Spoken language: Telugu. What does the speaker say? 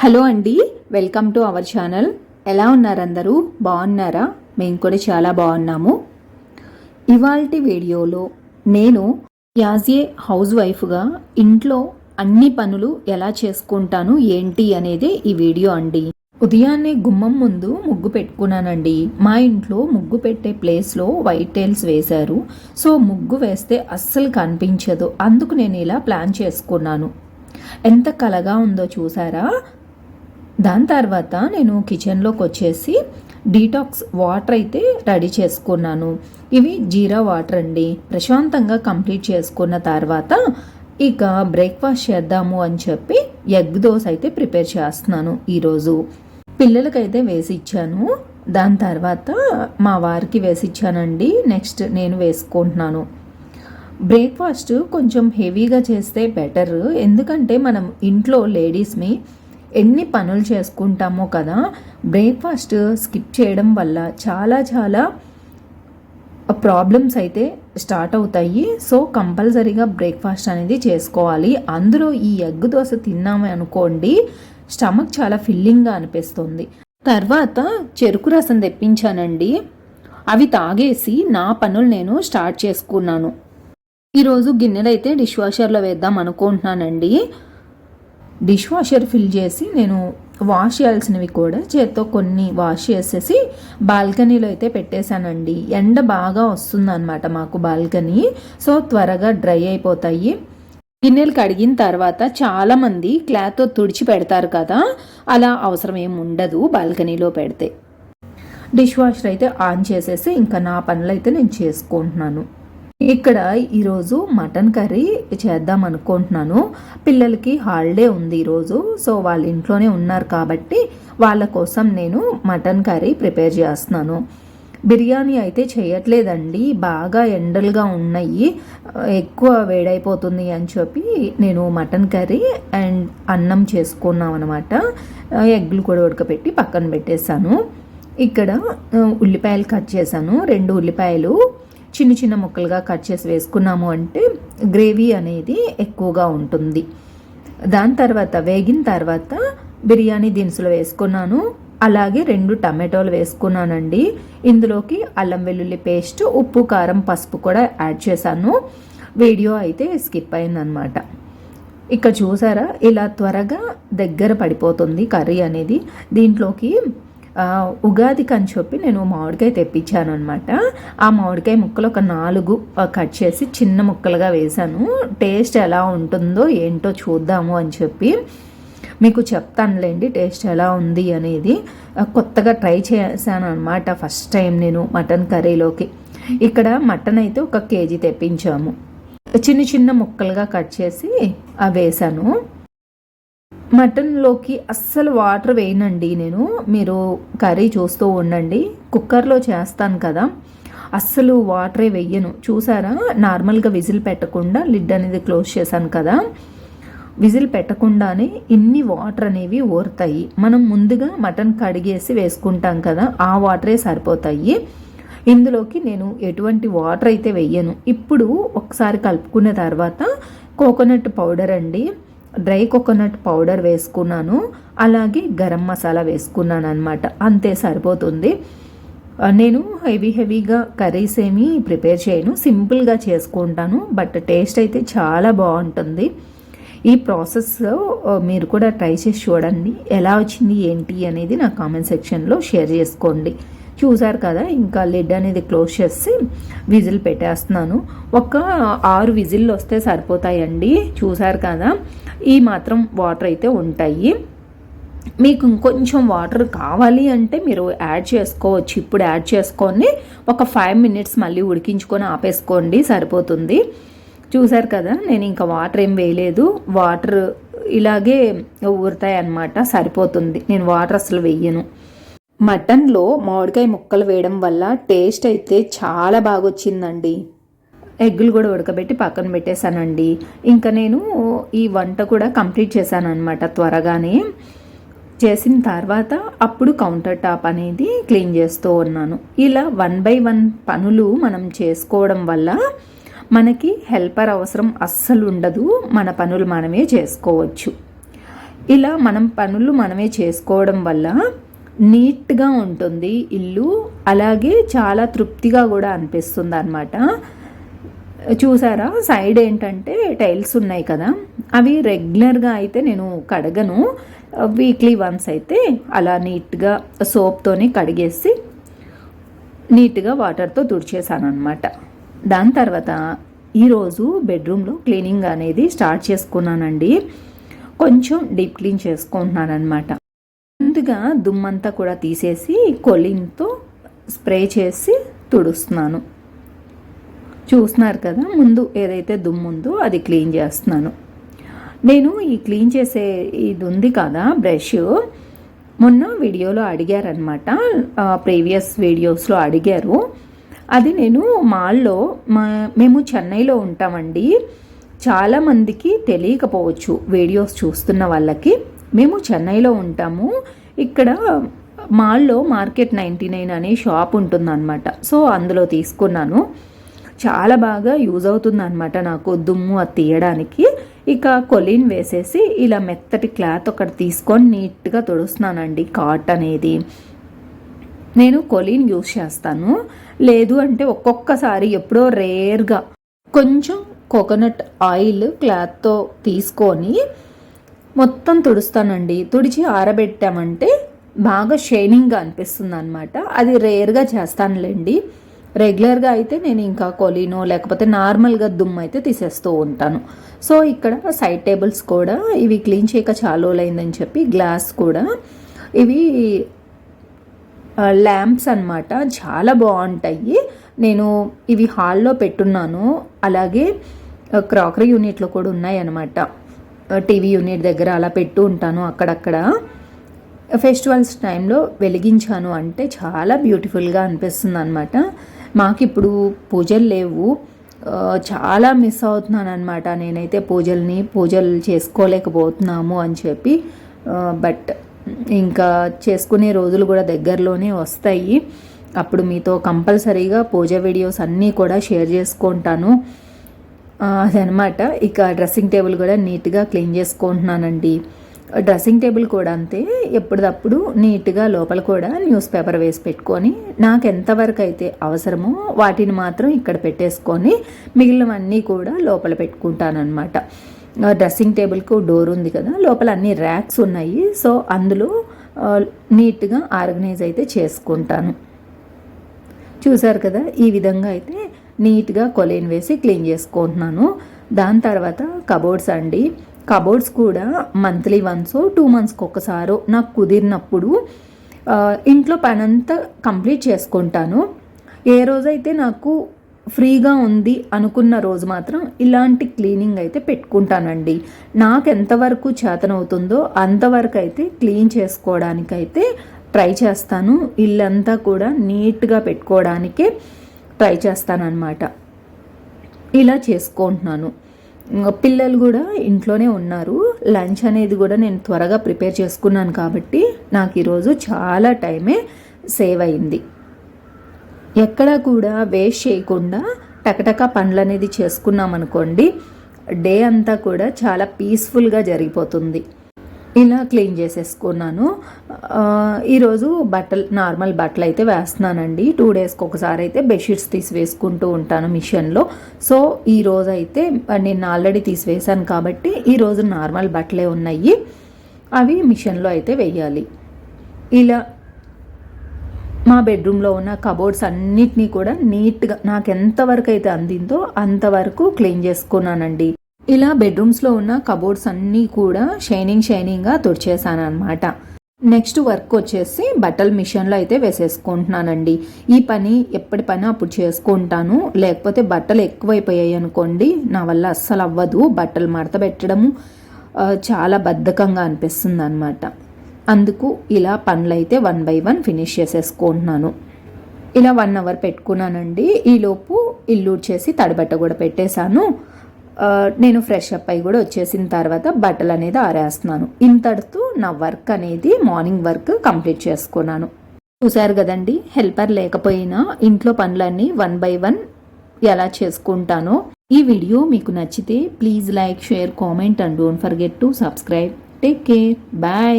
హలో అండి వెల్కమ్ టు అవర్ ఛానల్. ఎలా ఉన్నారు అందరూ? బాగున్నారా? మేము కూడా చాలా బాగున్నాము. ఇవాల్టి వీడియోలో నేను యాజ్ ఏ హౌస్ వైఫ్గా ఇంట్లో అన్ని పనులు ఎలా చేసుకుంటాను ఏంటి అనేది ఈ వీడియో అండి. ఉదయాన్నే గుమ్మం ముందు ముగ్గు పెట్టుకున్నానండి. మా ఇంట్లో ముగ్గు పెట్టే ప్లేస్లో వైట్ టైల్స్ వేశారు. సో ముగ్గు వేస్తే అస్సలు కనిపించదు. అందుకు నేను ఇలా ప్లాన్ చేసుకున్నాను. ఎంత కలగా ఉందో చూసారా? దాని తర్వాత నేను కిచెన్లోకి వచ్చేసి డీటాక్స్ వాటర్ అయితే రెడీ చేసుకున్నాను. ఇవి జీరా వాటర్ అండి. ప్రశాంతంగా కంప్లీట్ చేసుకున్న తర్వాత ఇక బ్రేక్ఫాస్ట్ చేద్దాము అని చెప్పి ఎగ్ దోశ అయితే ప్రిపేర్ చేస్తున్నాను ఈరోజు. పిల్లలకైతే వేసి ఇచ్చాను. దాని తర్వాత మా వారికి వేసి ఇచ్చానండి. నెక్స్ట్ నేను వేసుకుంటున్నాను. బ్రేక్ఫాస్ట్ కొంచెం హెవీగా చేస్తే బెటర్. ఎందుకంటే మనం ఇంట్లో లేడీస్ని ఎన్ని పనులు చేసుకుంటామో కదా బ్రేక్ఫాస్ట్ స్కిప్ చేయడం వల్ల చాలా చాలా ప్రాబ్లమ్స్ అయితే స్టార్ట్ అవుతాయి. సో కంపల్సరీగా బ్రేక్ఫాస్ట్ అనేది చేసుకోవాలి. అందులో ఈ ఎగ్ దోశ తిన్నామే అనుకోండి స్టమక్ చాలా ఫిల్లింగ్గా అనిపిస్తుంది. తర్వాత చెరుకు రసం తెప్పించానండి. అవి తాగేసి నా పనులు నేను స్టార్ట్ చేసుకున్నాను. ఈరోజు గిన్నెలు అయితే డిష్ వాషర్లో వేద్దాం అనుకుంటున్నానండి. డిష్ వాషర్ ఫిల్ చేసి నేను వాష్ చేయాల్సినవి కూడా చేత్తో కొన్ని వాష్ చేసేసి బాల్కనీలో అయితే పెట్టేశానండి. ఎండ బాగా వస్తుందన్నమాట మాకు బాల్కనీ. సో త్వరగా డ్రై అయిపోతాయి. గిన్నెలు కడిగిన తర్వాత చాలామంది క్లాత్తో తుడిచి పెడతారు కదా అలా అవసరం ఏమి ఉండదు బాల్కనీలో పెడితే. డిష్ వాషర్ అయితే ఆన్ చేసేసి ఇంకా నా పనులు అయితే నేను చేసుకుంటున్నాను. ఇక్కడ ఈరోజు మటన్ కర్రీ చేద్దాం అనుకుంటున్నాను. పిల్లలకి హాలిడే ఉంది ఈరోజు సో వాళ్ళ ఇంట్లోనే ఉన్నారు కాబట్టి వాళ్ళ కోసం నేను మటన్ కర్రీ ప్రిపేర్ చేస్తున్నాను. బిర్యానీ అయితే చేయట్లేదండి బాగా ఎండలుగా ఉన్నాయి ఎక్కువ వేడైపోతుంది అని చెప్పి నేను మటన్ కర్రీ అండ్ అన్నం చేసుకున్నాం అనమాట ఎగ్లు కూడా ఉడకపెట్టి పక్కన పెట్టేశాను. ఇక్కడ ఉల్లిపాయలు కట్ చేశాను రెండు ఉల్లిపాయలు చిన్న చిన్న ముక్కలుగా కట్ చేసి వేసుకున్నాము అంటే గ్రేవీ అనేది ఎక్కువగా ఉంటుంది. దాని తర్వాత వేగిన తర్వాత బిర్యానీ దినుసులు వేసుకున్నాను. అలాగే రెండు టమాటోలు వేసుకున్నానండి. ఇందులోకి అల్లం వెల్లుల్లి పేస్ట్ ఉప్పు కారం పసుపు కూడా యాడ్ చేశాను. వీడియో అయితే స్కిప్ అయిందనమాట ఇక్కడ చూసారా ఇలా త్వరగా దగ్గర పడిపోతుంది కర్రీ అనేది. దీంట్లోకి ఉగాదికి అని చెప్పి నేను మామిడికాయ తెప్పించాను అనమాట ఆ మామిడికాయ ముక్కలు ఒక నాలుగు కట్ చేసి చిన్న ముక్కలుగా వేశాను. టేస్ట్ ఎలా ఉంటుందో ఏంటో చూద్దాము అని చెప్పి మీకు చెప్తానులేండి టేస్ట్ ఎలా ఉంది అనేది. కొత్తగా ట్రై చేశాను అనమాట ఫస్ట్ టైం నేను మటన్ కర్రీలోకి. ఇక్కడ మటన్ అయితే ఒక కేజీ తెప్పించాము. చిన్న చిన్న ముక్కలుగా కట్ చేసి వేసాను మటన్లోకి అస్సలు వాటర్ వేయనండి నేను. మీరు కర్రీ చూస్తూ ఉండండి. కుక్కర్లో చేస్తాను కదా. అస్సలు వాటరే వెయ్యను. చూసారా? నార్మల్గా విజిల్ పెట్టకుండా లిడ్ అనేది క్లోజ్ చేశాను కదా. విజిల్ పెట్టకుండానే ఇన్ని వాటర్ అనేవి ఊరుతాయి. మనం ముందుగా మటన్ కడిగేసి వేసుకుంటాం కదా ఆ వాటరే సరిపోతాయి. ఇందులోకి నేను ఎటువంటి వాటర్ అయితే వెయ్యను. ఇప్పుడు ఒకసారి కలుపుకున్న తర్వాత కోకోనట్ పౌడర్ అండి. డ్రై కోకోనట్ పౌడర్ వేసుకున్నాను. అలాగే గరం మసాలా వేసుకున్నాను అనమాట అంతే సరిపోతుంది. నేను హెవీ హెవీగా కర్రీస్ ఏమీ ప్రిపేర్ చేయను. సింపుల్గా చేసుకుంటాను. బట్ టేస్ట్ అయితే చాలా బాగుంటుంది. ఈ ప్రాసెస్ మీరు కూడా ట్రై చేసి చూడండి. ఎలా వచ్చింది ఏంటి అనేది నా కామెంట్ సెక్షన్లో షేర్ చేసుకోండి. చూసారు కదా ఇంకా లిడ్ అనేది క్లోజ్ చేసి విజిల్ పెట్టేస్తున్నాను. ఒక ఆరు విజిల్లు వస్తే సరిపోతాయండి. చూసారు కదా ఈ మాత్రం వాటర్ అయితే ఉంటాయి. మీకు ఇంకొంచెం వాటర్ కావాలి అంటే మీరు యాడ్ చేసుకోవచ్చు. ఇప్పుడు యాడ్ చేసుకొని ఒక ఫైవ్ మినిట్స్ మళ్ళీ ఉడికించుకొని ఆపేసుకోండి సరిపోతుంది. చూసారు కదా నేను ఇంకా వాటర్ ఏం వేయలేదు. వాటర్ ఇలాగే ఊరుతాయి అన్నమాట సరిపోతుంది. నేను వాటర్ అసలు వెయ్యను మటన్లో మామిడికాయ ముక్కలు వేయడం వల్ల టేస్ట్ అయితే చాలా బాగా వచ్చిందండి ఎగ్గులు కూడా ఉడకబెట్టి పక్కన పెట్టేశానండి. ఇంకా నేను ఈ వంట కూడా కంప్లీట్ చేశాను అనమాట త్వరగానే. చేసిన తర్వాత అప్పుడు కౌంటర్ టాప్ అనేది క్లీన్ చేస్తూ ఉన్నాను. ఇలా వన్ బై వన్ పనులు మనం చేసుకోవడం వల్ల మనకి హెల్పర్ అవసరం అస్సలు ఉండదు. మన పనులు మనమే చేసుకోవచ్చు. ఇలా మనం పనులు మనమే చేసుకోవడం వల్ల నీట్గా ఉంటుంది ఇల్లు. అలాగే చాలా తృప్తిగా కూడా అనిపిస్తుంది అనమాట చూసారా? సైడ్ ఏంటంటే టైల్స్ ఉన్నాయి కదా. అవి రెగ్యులర్గా అయితే నేను కడగను. వీక్లీ వన్స్ అయితే అలా నీట్గా సోప్తోనే కడిగేసి నీట్గా వాటర్తో తుడిచేసాను అనమాట దాని తర్వాత ఈరోజు బెడ్రూమ్లో క్లీనింగ్ అనేది స్టార్ట్ చేసుకున్నానండి. కొంచెం డీప్ క్లీన్ చేసుకుంటున్నాను అనమాట ముందుగా దుమ్మంతా కూడా తీసేసి కొలిన్తో స్ప్రే చేసి తుడుస్తున్నాను. చూస్తున్నారు కదా ముందు ఏదైతే దుమ్ము ఉందో అది క్లీన్ చేస్తున్నాను. నేను ఈ క్లీన్ చేసే ఇది ఉంది కదా బ్రష్. మొన్న వీడియోలో అడిగారనమాట ప్రీవియస్ వీడియోస్లో అడిగారు. అది నేను మాల్లో మా మేము చెన్నైలో ఉంటామండి. చాలామందికి తెలియకపోవచ్చు వీడియోస్ చూస్తున్న వాళ్ళకి. మేము చెన్నైలో ఉంటాము. ఇక్కడ మాల్లో మార్కెట్ నైంటీ నైన్ అనే షాప్ ఉంటుందన్నమాట. సో అందులో తీసుకున్నాను. చాలా బాగా యూజ్ అవుతుంది అనమాట నాకు దుమ్ము అది తీయడానికి. ఇక కొలిన్ వేసేసి ఇలా మెత్తటి క్లాత్ ఒకటి తీసుకొని నీట్గా తుడుస్తున్నానండి కాట్ అనేది. నేను కొలిన్ యూజ్ చేస్తాను. లేదు అంటే ఒక్కొక్కసారి ఎప్పుడో రేర్గా కొంచెం కోకోనట్ ఆయిల్ క్లాత్తో తీసుకొని మొత్తం తుడుస్తానండి. తుడిచి ఆరబెట్టామంటే బాగా షైనింగ్గా అనిపిస్తుంది అనమాట అది రేర్గా చేస్తానులేండి. రెగ్యులర్గా అయితే నేను ఇంకా కొలినో లేకపోతే నార్మల్గా దుమ్ము అయితే తీసేస్తూ ఉంటాను. సో ఇక్కడ సైడ్ టేబుల్స్ కూడా ఇవి క్లీన్ చేయక చాలా అయిందని చెప్పి గ్లాస్ కూడా ఇవి ల్యాంప్స్ అనమాట చాలా బాగుంటాయి. నేను ఇవి హాల్లో పెట్టున్నాను. అలాగే క్రాకరీ యూనిట్లో కూడా ఉన్నాయి అనమాట టీవీ యూనిట్ దగ్గర అలా పెట్టు ఉంటాను అక్కడక్కడ. ఫెస్టివల్స్ టైంలో వెలిగించాను అంటే చాలా బ్యూటిఫుల్గా అనిపిస్తుంది అనమాట మాకు ఇప్పుడు పూజలు లేవు. చాలా మిస్ అవుతున్నాను అనమాట నేనైతే పూజల్ని పూజలు చేసుకోలేకపోతున్నాము అని చెప్పి. బట్ ఇంకా చేసుకునే రోజులు కూడా దగ్గరలోనే వస్తాయి. అప్పుడు మీతో కంపల్సరీగా పూజ వీడియోస్ అన్నీ కూడా షేర్ చేసుకుంటాను. అదనమాట ఇక డ్రెస్సింగ్ టేబుల్ కూడా నీట్గా క్లీన్ చేసుకుంటున్నానండి. డ్రెస్సింగ్ టేబుల్ కూడా అంతే. ఎప్పటిదప్పుడు నీట్గా లోపల కూడా న్యూస్ పేపర్ వేసి పెట్టుకొని నాకు ఎంతవరకు అయితే అవసరమో వాటిని మాత్రం ఇక్కడ పెట్టేసుకొని మిగిలినవన్నీ కూడా లోపల పెట్టుకుంటానమాట డ్రెస్సింగ్ టేబుల్కు డోర్ ఉంది కదా లోపల అన్ని ర్యాక్స్ ఉన్నాయి. సో అందులో నీట్గా ఆర్గనైజ్ అయితే చేసుకుంటాను. చూసారు కదా ఈ విధంగా అయితే నీట్గా కొలైన్ వేసి క్లీన్ చేసుకుంటున్నాను. దాని తర్వాత కబోర్డ్స్ అండి. కబోర్డ్స్ కూడా మంత్లీ వన్స్ టూ మంత్స్కి ఒకసారో నాకు కుదిరినప్పుడు ఇంట్లో పనంతా కంప్లీట్ చేసుకుంటాను. ఏ రోజైతే నాకు ఫ్రీగా ఉంది అనుకున్న రోజు మాత్రం ఇలాంటి క్లీనింగ్ అయితే పెట్టుకుంటానండి. నాకు ఎంతవరకు చేతనవుతుందో అంతవరకు అయితే క్లీన్ చేసుకోవడానికైతే ట్రై చేస్తాను. ఇల్లంతా కూడా నీట్గా పెట్టుకోవడానికే ట్రై చేస్తానన్నమాట. ఇలా చేసుకుంటున్నాను. పిల్లలు కూడా ఇంట్లోనే ఉన్నారు. లంచ్ అనేది కూడా నేను త్వరగా ప్రిపేర్ చేసుకున్నాను కాబట్టి నాకు ఈరోజు చాలా టైమే సేవ్ అయింది. ఎక్కడా కూడా వేస్ట్ చేయకుండా టకటక పనులు అనేది చేసుకున్నాం అనుకోండి డే అంతా కూడా చాలా పీస్ఫుల్గా జరిగిపోతుంది. ఇలా క్లీన్ చేసేసుకున్నాను. ఈరోజు బట్టలు నార్మల్ బట్టలు అయితే వేస్తున్నానండి. టూ డేస్కి ఒకసారి అయితే బెడ్షీట్స్ తీసి వేసుకుంటూ ఉంటాను మిషన్లో. సో ఈరోజు అయితే నేను ఆల్రెడీ తీసివేశాను కాబట్టి ఈరోజు నార్మల్ బట్టలే ఉన్నాయి. అవి మిషన్లో అయితే వెయ్యాలి ఇలా మా బెడ్రూమ్లో ఉన్న కబోర్డ్స్ అన్నిటినీ కూడా నీట్గా నాకు ఎంతవరకు అయితే అందిందో అంతవరకు క్లీన్ చేసుకున్నానండి. ఇలా బెడ్రూమ్స్లో ఉన్న కబోర్డ్స్ అన్నీ కూడా షైనింగ్ షైనింగ్గా తుడిచేసాను అనమాట నెక్స్ట్ వర్క్ వచ్చేసి బట్టల మిషన్లో అయితే వేసేసుకుంటున్నానండి. ఈ పని ఎప్పటి పని అప్పుడు చేసుకుంటాను. లేకపోతే బట్టలు ఎక్కువైపోయాయి అనుకోండి నా వల్ల అస్సలు అవ్వదు. బట్టలు మడత పెట్టడము చాలా బద్ధకంగా అనిపిస్తుంది అనమాట అందుకు ఇలా పనులు అయితే వన్ బై వన్ ఫినిష్ చేసేసుకుంటున్నాను. ఇలా వన్ అవర్ పెట్టుకున్నానండి. ఈలోపు ఇల్లు చేసి తడిబట్ట కూడా పెట్టేశాను. నేను ఫ్రెష్ అప్ అయ్యి కూడా వచ్చేసిన తర్వాత బట్టలు అనేది ఆరేస్తున్నాను. ఇంతటితో నా వర్క్ అనేది మార్నింగ్ వర్క్ కంప్లీట్ చేసుకున్నాను. చూశారు కదండి హెల్పర్ లేకపోయినా ఇంట్లో పనులన్నీ వన్ బై వన్ ఎలా చేసుకుంటానో ఈ వీడియో మీకు నచ్చితే please like share comment and don't forget to subscribe. Take care. Bye.